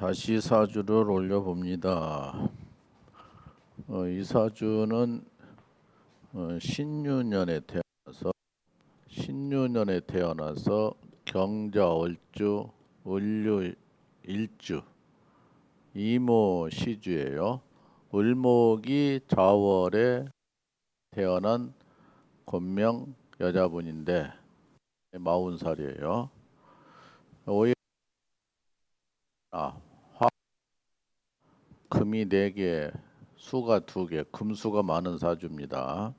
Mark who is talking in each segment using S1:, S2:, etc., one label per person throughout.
S1: 다시 사주를 올려봅니다. 어, 이 사주는 어, 신유년에 태어나서 신유년에 태어나서 경자월주 을류 일주 이모 시주예요. 을목이 자월에 태어난 권명 여자분인데 마흔 살이에요. 오해 아, 화 금이 네 개, 수가 두 개, 금수가 많은 사주입니다.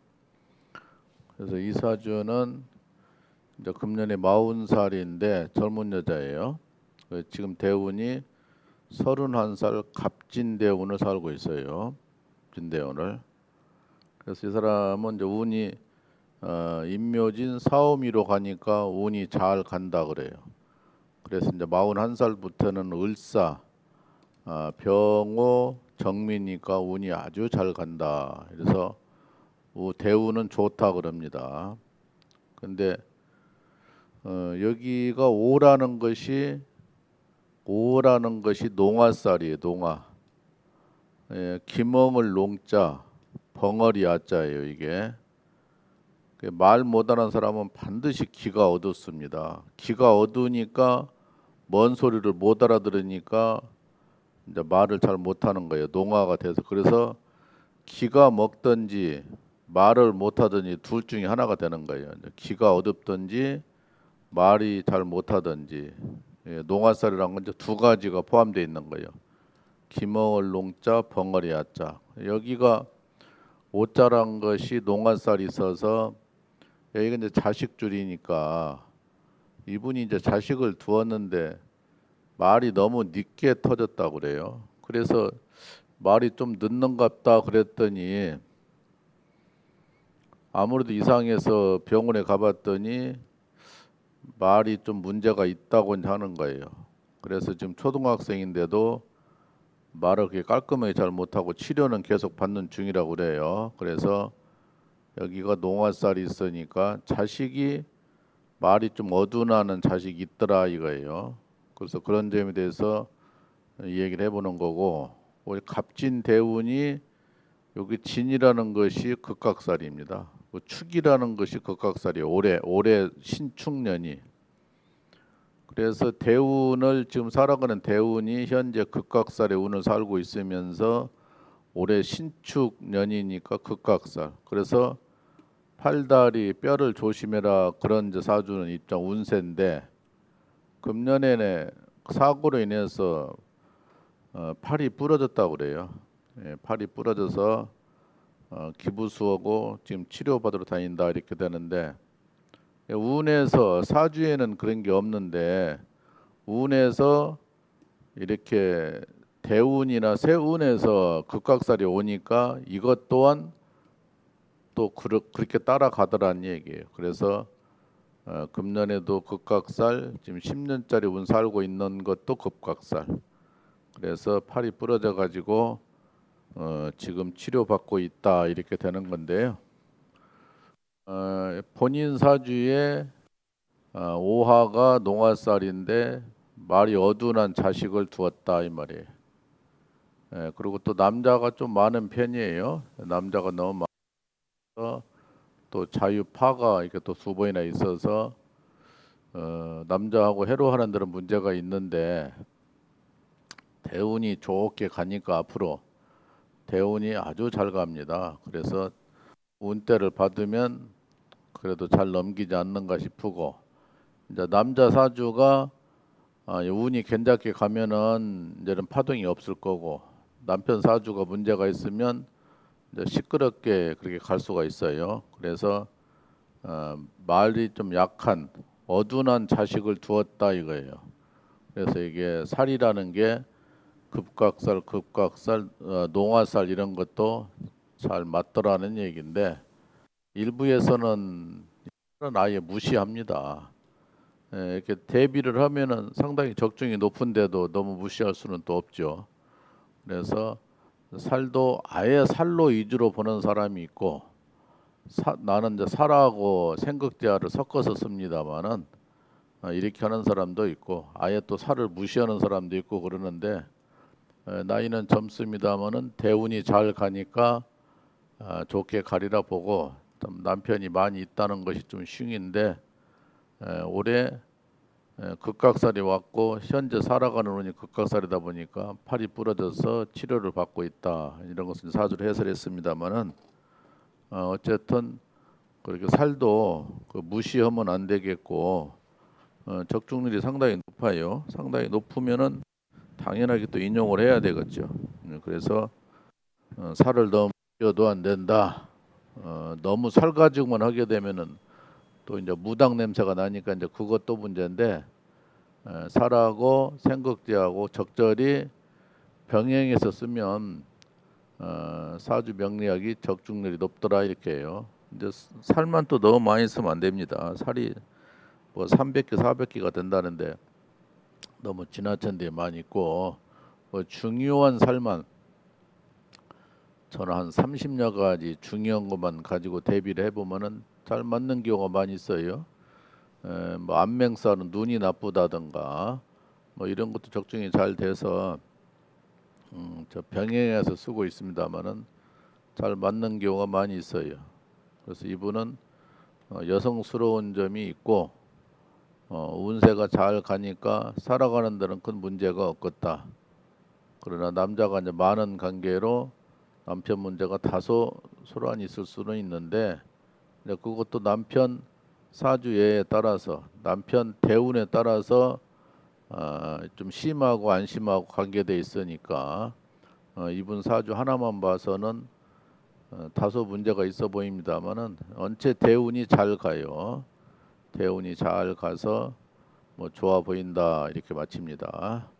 S1: 그래서 이 사주는 이제 금년에 마흔 살인데 젊은 여자예요. 그 지금 대운이 서른한 살 갑진 대운을 살고 있어요. 진대운을. 그래서 이 사람은 이제 운이 어, 임묘진 사오미로 가니까 운이 잘 간다 그래요. 그래서 이제 마흔 한 살부터는 을사, 아, 병호, 정미니까 운이 아주 잘 간다. 그래서 우- 대운은 좋다 그럽니다. 근데 어, 여기가 오라는 것이 오라는 것이 농아살이에요. 농아. 예, 김엉을 농자, 벙어리 아자예요. 이게 그말 못하는 사람은 반드시 기가 어둡습니다. 기가 어두우니까 먼 소리를 못 알아들으니까 이제 말을 잘 못하는 거예요. 농화가 돼서 그래서 기가 먹든지 말을 못하든지 둘 중에 하나가 되는 거예요. 기가 어둡든지 말이 잘 못하든지 예, 농화살이란 건 이제 두 가지가 포함되어 있는 거예요. 김어을 농자 벙어리 야자 여기가 오자란 것이 농화살이 있어서 여기가 이제 자식 줄이니까 이분이 이제 자식을 두었는데 말이 너무 늦게 터졌다고 그래요. 그래서 말이 좀 늦는갑다 그랬더니 아무래도 이상해서 병원에 가봤더니 말이 좀 문제가 있다고 하는 거예요. 그래서 지금 초등학생인데도 말을 그렇게 깔끔하게 잘 못하고 치료는 계속 받는 중이라고 그래요. 그래서 여기가 농화살이 있으니까 자식이 말이 좀 어둔하는 자식이 있더라 이거예요. 그래서 그런 점에 대해서 이 얘기를 해보는 거고 우리 갑진 대운이 여기 진이라는 것이 극각살입니다. 그 축이라는 것이 극각살이에요. 올해 올해 신축년이 그래서 대운을 지금 살아가는 대운이 현재 극각살의 운을 살고 있으면서 올해 신축년이니까 극각살. 그래서 팔다리 뼈를 조심해라 그런 사주는 입장 운세인데 금년에는 사고로 인해서 어, 팔이 부러졌다고 그래요. 예, 팔이 부러져서 어, 기부수하고 지금 치료받으러 다닌다 이렇게 되는데 예, 운에서 사주에는 그런 게 없는데 운에서 이렇게 대운이나 세운에서 극각살이 오니까 이것 또한 또 그렇게 따라가더라는 얘기예요. 그래서 어, 금년에도 극각살 지금 10년짜리 운 살고 있는 것도 극각살. 그래서 팔이 부러져 가지고 어, 지금 치료받고 있다 이렇게 되는 건데요. 어, 본인 사주에 어, 오화가 농화살인데 말이 어둔한 자식을 두었다 이 말이에요. 예, 그리고 또 남자가 좀 많은 편이에요. 남자가 너무 많아서 또 자유파가 이렇게 또두 번이나 있어서 어, 남자하고 해로하는 데는 문제가 있는데 대운이 좋게 가니까 앞으로 대운이 아주 잘 갑니다. 그래서 운대를 받으면 그래도 잘 넘기지 않는가 싶고 이제 남자 사주가 아, 이 운이 괜찮게 가면은 이제는 파동이 없을 거고 남편 사주가 문제가 있으면 시끄럽게 그렇게 갈 수가 있어요. 그래서 어, 말이 좀 약한 어둔한 자식을 두었다 이거예요. 그래서 이게 살이라는 게 급각살, 급각살, 어, 농화살 이런 것도 잘 맞더라는 얘기인데 일부에서는 아예 무시합니다. 예, 이렇게 대비를 하면은 상당히 적중이 높은데도 너무 무시할 수는 또 없죠. 그래서 살도 아예 살로 위주로 보는 사람이 있고 사, 나는 이제 살하고 생극대화를 섞어서 씁니다만은 어, 이렇게 하는 사람도 있고 아예 또 살을 무시하는 사람도 있고 그러는데 에, 나이는 젊습니다마는 대운이 잘 가니까 아, 좋게 가리라 보고 좀 남편이 많이 있다는 것이 좀 흉인데 에, 올해 에, 극각살이 왔고 현재 살아가는 운이 극각살이다 보니까 팔이 부러져서 치료를 받고 있다 이런 것을 사주를 해설했습니다마는 어, 어쨌든 그렇게 살도 그 무시하면 안 되겠고 어, 적중률이 상당히 높아요. 상당히 높으면은 당연하게 또 인용을 해야 되겠죠. 음, 그래서 어, 살을 쪄도 안 된다. 어, 너무 살 가지고만 하게 되면은 또 이제 무당 냄새가 나니까 이제 그것도 문제인데 에, 살하고 생각지하고 적절히 병행해서 쓰면 어, 사주 명리학이 적중률이 높더라 이렇게 해요. 근데 살만 또 너무 많이 쓰면 안 됩니다. 살이 뭐 300개, 400개가 된다는데 너무 지나친 데 많이 있고 뭐 중요한 살만 저는 한 30여 가지 중요한 것만 가지고 대비를 해보면은 잘 맞는 경우가 많이 있어요. 에, 뭐 안맹살은 눈이 나쁘다든가 뭐 이런 것도 적중이 잘 돼서 음, 저 병행해서 쓰고 있습니다만은 잘 맞는 경우가 많이 있어요. 그래서 이분은 어, 여성스러운 점이 있고 어, 운세가 잘 가니까 살아가는 데는 큰 문제가 없겠다. 그러나 남자가 이제 많은 관계로 남편 문제가 다소 소란이 있을 수는 있는데 그것도 남편 사주에 따라서 남편 대운에 따라서 어, 좀 심하고 안 심하고 관계돼 있으니까 어, 이분 사주 하나만 봐서는 어, 다소 문제가 있어 보입니다만은 언체 대운이 잘 가요. 대운이 잘 가서 뭐 좋아 보인다 이렇게 마칩니다.